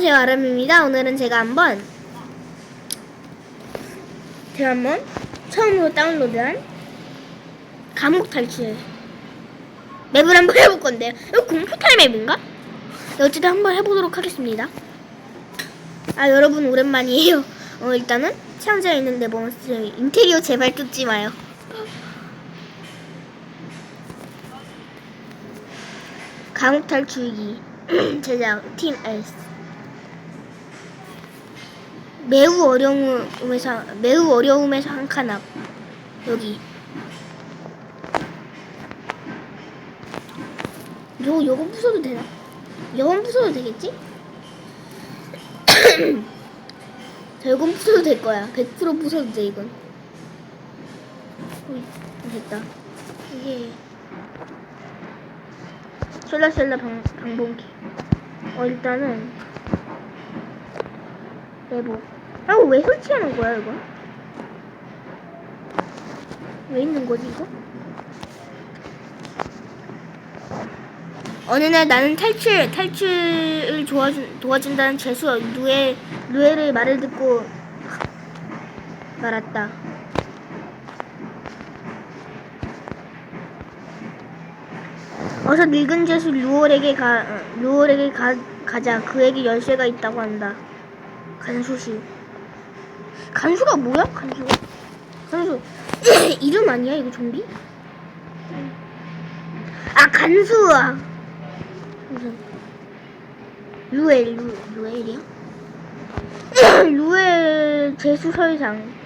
안녕하세요 아람입니다. 오늘은 제가 한번 제가 한번 처음으로 다운로드한 감옥 탈출 맵을 한번 해볼 건데요. 이거 공포탈 맵인가? 네, 어쨌든 한번 해보도록 하겠습니다. 아 여러분 오랜만이에요. 어 일단은 채용자에 있는데 몬스터 인테리어 제발 뜯지 마요. 감옥 탈출기 제작 팀 S 매우 어려움에서 매우 어려움에서 한 칸 앞 여기. 요 요거 부숴도 되나? 요건 부숴도 되겠지? 자 요건 부숴도 될 거야. 100% 부숴도 돼 이건. 어이, 됐다. 이게. 셀라셀라 방, 방봉기. 어 일단은 내복 아왜 설치하는 거야 이거 왜 있는 거지 이거 어느 날 나는 탈출 탈출을 도와준, 도와준다는 재수 루에 루에의 말을 듣고 말았다. 어서 늙은 재수 루올에게 가 어, 루올에게 가, 가자. 그에게 열쇠가 있다고 한다. 간수시. 간수가 뭐야? 간수가? 간수 이름 아니야 이거 좀비? 아 간수아. 무슨 루엘 루 루엘이요? 루엘 재수설상.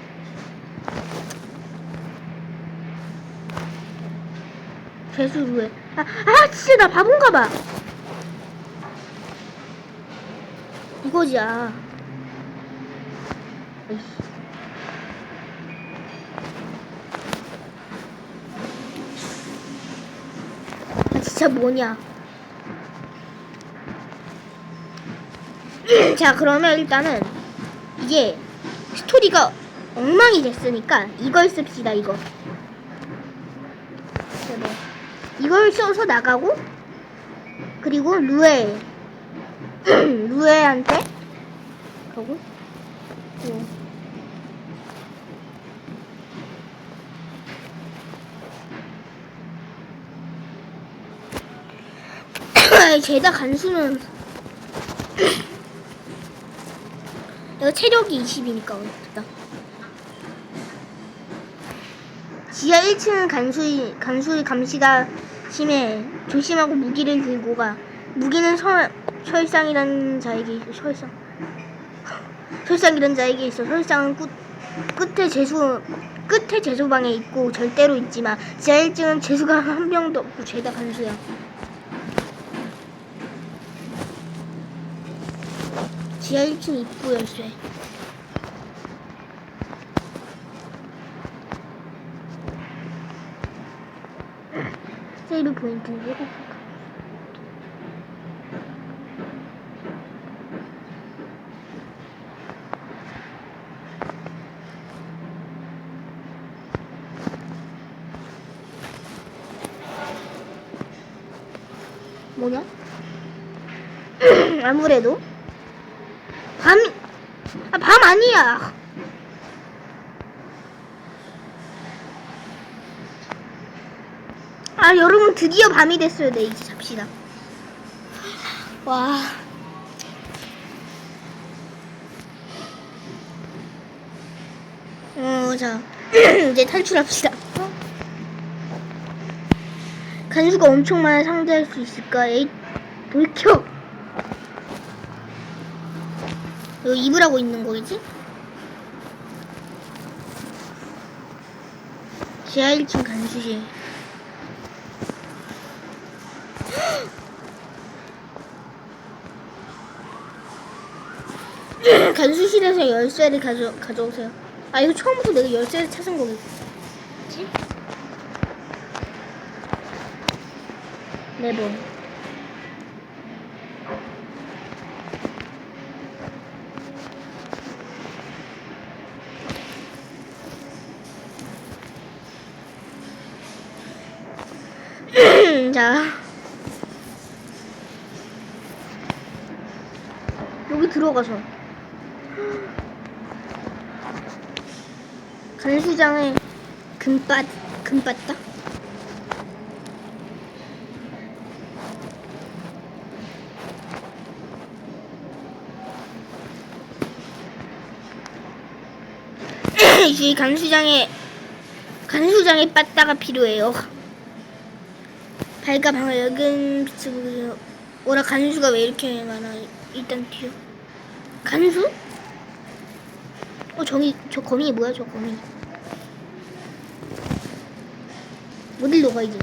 재수 루엘. 아, 아 진짜 나 바본가 봐. 이거지 아. 아 진짜 뭐냐. 자 그러면 일단은 이게 스토리가 엉망이 됐으니까 이걸 씁시다 이거 자, 네. 이걸 써서 나가고 그리고 루에 루에한테 가고 어. 죄다 간수는 내가 체력이 20이니까 어렵다. 지하 1층은 간수이 간수의 감시가 심해 조심하고 무기를 들고 가. 무기는 설 설상이라는 자에게. 설상. 설상이라는 자에게 있어. 설상은 끝 끝에 재수 끝에 재수방에 있고 절대로 있지 마. 지하 1층은 재수가 한 명도 없고 죄다 간수야. 지하 1층 입구 열쇠. 세이브 포인트 예고 뭐냐? 아무래도 밤이 아, 밤 아니야. 아 여러분 드디어 밤이 됐어요. 네 이제 잡시다. 와. 어, 자 이제 탈출합시다. 어? 간수가 엄청 많아 상대할 수 있을까? 에이 돌켜. 이거 입으라고 있는 거겠지? 지하 1층 간수실. 간수실에서 열쇠를 가져, 가져오세요. 아, 이거 처음부터 내가 열쇠를 찾은 거겠지? 네 번. 자. 여기 들어가서 간수장에 금빠 금빠다. 이 간수장에 간수장에 빠따가 필요해요. 밝아 방아 여긴 비추고요. 오라 간수가 왜 이렇게 많아? 일단 튀어. 간수? 어 저기 저 거미 뭐야 저 거미? 어딜 녹아 이제?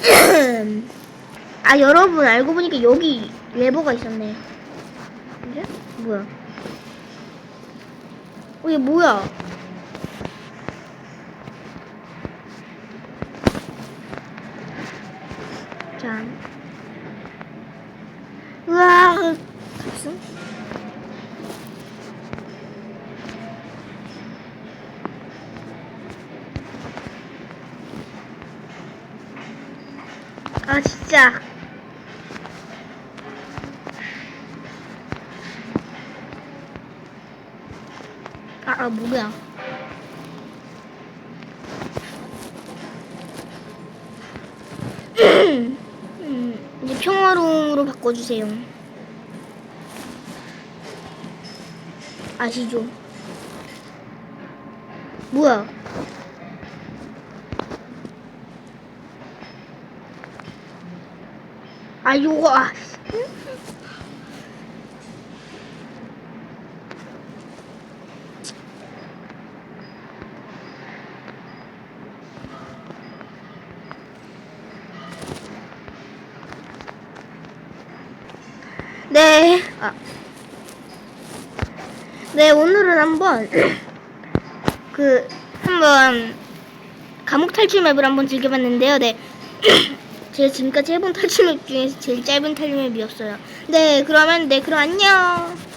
아 여러분 알고 보니까 여기 레버가 있었네. 이게 뭐야? 어, 얘 뭐야? 자, 우와, 갑승? 아 진짜. 아, 아 뭐야? 음, 이제 평화로움으로 바꿔주세요. 아시죠? 뭐야? 아 요거 아. 네. 아. 네, 오늘은 한번 그 한번 감옥 탈출 맵을 한번 즐겨봤는데요. 네. 제가 지금까지 해본 탈출 맵 중에서 제일 짧은 탈출 맵이었어요. 네, 그러면 네, 그럼 안녕.